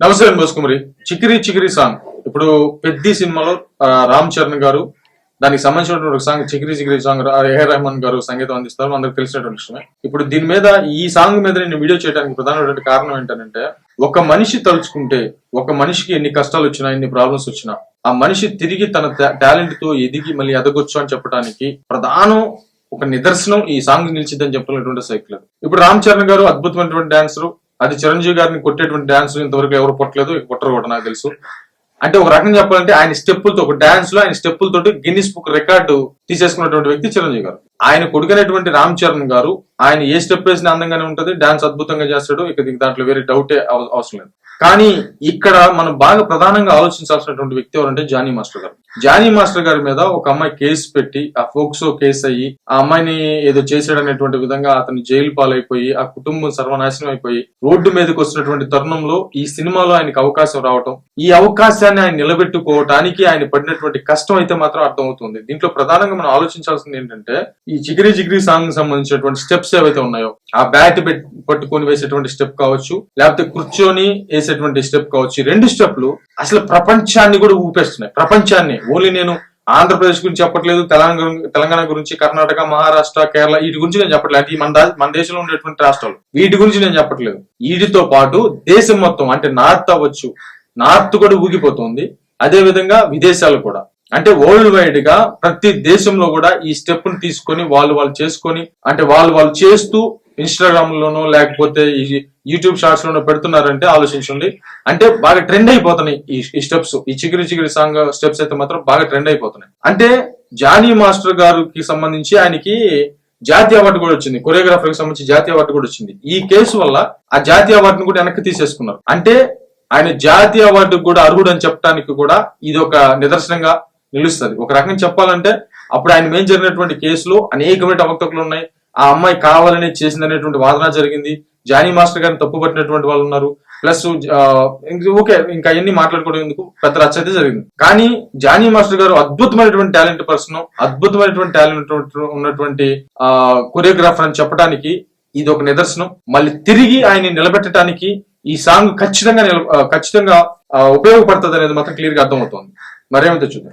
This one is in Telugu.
నమస్తే మోసుకుమరి చికిరి చికిరి సాంగ్. ఇప్పుడు పెద్ద సినిమాలో రామ్ చరణ్ గారు దానికి సంబంధించినటువంటి ఒక సాంగ్ చికిరి చికిరి సాంగ్ రా- ఏఆర్ రెహమాన్ గారు సంగీతం అందిస్తారు అందరికి తెలిసినటువంటి విషయమే. ఇప్పుడు దీని మీద ఈ సాంగ్ మీద నేను వీడియో చేయడానికి ప్రధానమైనటువంటి కారణం ఏంటంటే ఒక మనిషి తలుచుకుంటే ఒక మనిషికి ఎన్ని కష్టాలు వచ్చినా ఎన్ని ప్రాబ్లమ్స్ వచ్చినా ఆ మనిషి తిరిగి తన టాలెంట్తో ఎదిగి మళ్ళీ ఎదగొచ్చు అని చెప్పడానికి ప్రధానం ఒక నిదర్శనం ఈ సాంగ్ నిలిచిద్దని చెప్పినటువంటి సైకిల్ ఇప్పుడు రామ్ చరణ్ గారు అద్భుతమైనటువంటి డాన్సర్ అది చిరంజీవి గారిని కొట్టేటువంటి డాన్స్ ఇంతవరకు ఎవరు కొట్టలేదు కొట్టరు కూడా నాకు తెలుసు. అంటే ఒక రకంగా చెప్పాలంటే ఆయన స్టెప్పులతో ఒక డాన్స్లో ఆయన స్టెప్పులతో గిన్నిస్ బుక్ రికార్డు తీసేసుకున్నటువంటి వ్యక్తి చిరంజీవి గారు. ఆయన కొడుకునేటువంటి రామ్ చరణ్ గారు ఆయన ఏ స్టెప్ వేసిన అందంగానే ఉంటది డాన్స్ అద్భుతంగా చేస్తాడు ఇక దీనికి దాంట్లో వేరే డౌటే అవ- అవసరం లేదు. కానీ ఇక్కడ మనం బాగా ప్రధానంగా ఆలోచించాల్సినటువంటి వ్యక్తి ఎవరంటే జానీ మాస్టర్ గారు. జానీ మాస్టర్ గారి మీద ఒక అమ్మాయి కేసు పెట్టి ఆ ఫోక్సో కేసు అయ్యి ఆ అమ్మాయిని ఏదో చేసాడనేటువంటి విధంగా అతను జైలు పాలైపోయి ఆ కుటుంబం సర్వనాశనం అయిపోయి రోడ్డు మీదకి వస్తున్నటువంటి తరుణంలో ఈ సినిమాలో ఆయనకి అవకాశం రావటం ఈ అవకాశాన్ని ఆయన నిలబెట్టుకోవటానికి ఆయన పడినటువంటి కష్టం అయితే మాత్రం అర్థమవుతుంది. దీంట్లో ప్రధానంగా మనం ఆలోచించాల్సింది ఏంటంటే ఈ చిగిరి చిగిరి సాంగ్ సంబంధించినటువంటి స్టెప్స్ ఏవైతే ఉన్నాయో ఆ బ్యాట్ పట్టుకొని వేసేటువంటి స్టెప్ కావచ్చు లేకపోతే కూర్చొని వేసేటువంటి స్టెప్ కావచ్చు రెండు స్టెప్లు అసలు ప్రపంచాన్ని కూడా ఊపేస్తున్నాయి. ప్రపంచాన్ని. ఓన్లీ నేను ఆంధ్రప్రదేశ్ గురించి చెప్పట్లేదు తెలంగాణ తెలంగాణ గురించి కర్ణాటక మహారాష్ట్ర కేరళ వీటి గురించి నేను చెప్పట్లేదు. ఈ మన మన దేశంలో ఉండేటువంటి రాష్ట్రాలు. వీటి గురించి నేను చెప్పట్లేదు. వీటితో పాటు దేశం మొత్తం అంటే నార్త్ అవ్వచ్చు. నార్త్ కూడా ఊగిపోతుంది. అదే విధంగా విదేశాలు కూడా. అంటే వరల్డ్ వైడ్గా ప్రతి దేశంలో కూడా ఈ స్టెప్ని తీసుకొని వాళ్ళు వాళ్ళు చేసుకొని అంటే వాళ్ళు వాళ్ళు చేస్తూ ఇన్స్టాగ్రామ్ లోనో లేకపోతే ఈ యూట్యూబ్ షార్ట్స్ లోనో పెడుతున్నారంటే ఆలోచించండి. అంటే బాగా ట్రెండ్ అయిపోతున్నాయి ఈ స్టెప్స్ ఈ చిగిరి చిగిరి సాంగ్ స్టెప్స్ అయితే మాత్రం బాగా ట్రెండ్ అయిపోతున్నాయి. అంటే జానీ మాస్టర్ గారికి సంబంధించి ఆయనకి జాతీయ అవార్డు కూడా వచ్చింది. కొరియోగ్రాఫర్కి సంబంధించి జాతీయ అవార్డు కూడా వచ్చింది. ఈ కేసు వల్ల ఆ జాతీయ అవార్డును కూడా వెనక్కి తీసేసుకున్నారు. అంటే ఆయన జాతీయ అవార్డు కూడా అర్హుడు అని చెప్పడానికి కూడా ఇది ఒక నిదర్శనంగా నిలుస్తుంది. ఒక రకంగా చెప్పాలంటే అప్పుడు ఆయన మీద జరిగినటువంటి కేసులో అనేకమైన అవకతవకలు ఉన్నాయి. ఆ అమ్మాయి కావాలని చేసిందనేటువంటి వాదన జరిగింది. జానీ మాస్టర్ గారిని తప్పు పట్టినటువంటి వాళ్ళు ఉన్నారు. ప్లస్ ఓకే ఇంకా అవన్నీ మాట్లాడుకోవడం ఎందుకు? పెద్ద రచ్చ అయితే జరిగింది. కానీ జానీ మాస్టర్ గారు అద్భుతమైనటువంటి టాలెంట్ పర్సన్ అద్భుతమైనటువంటి టాలెంట్ ఉన్నటువంటి కొరియోగ్రాఫర్ అని చెప్పడానికి ఇది ఒక నిదర్శనం. మళ్ళీ తిరిగి ఆయన నిలబెట్టడానికి ఈ సాంగ్ ఖచ్చితంగా నిల- ఖచ్చితంగా ఉపయోగపడుతుంది అనేది మాత్రం క్లియర్గా అర్థమవుతోంది. మరేమైతే చూద్దాం.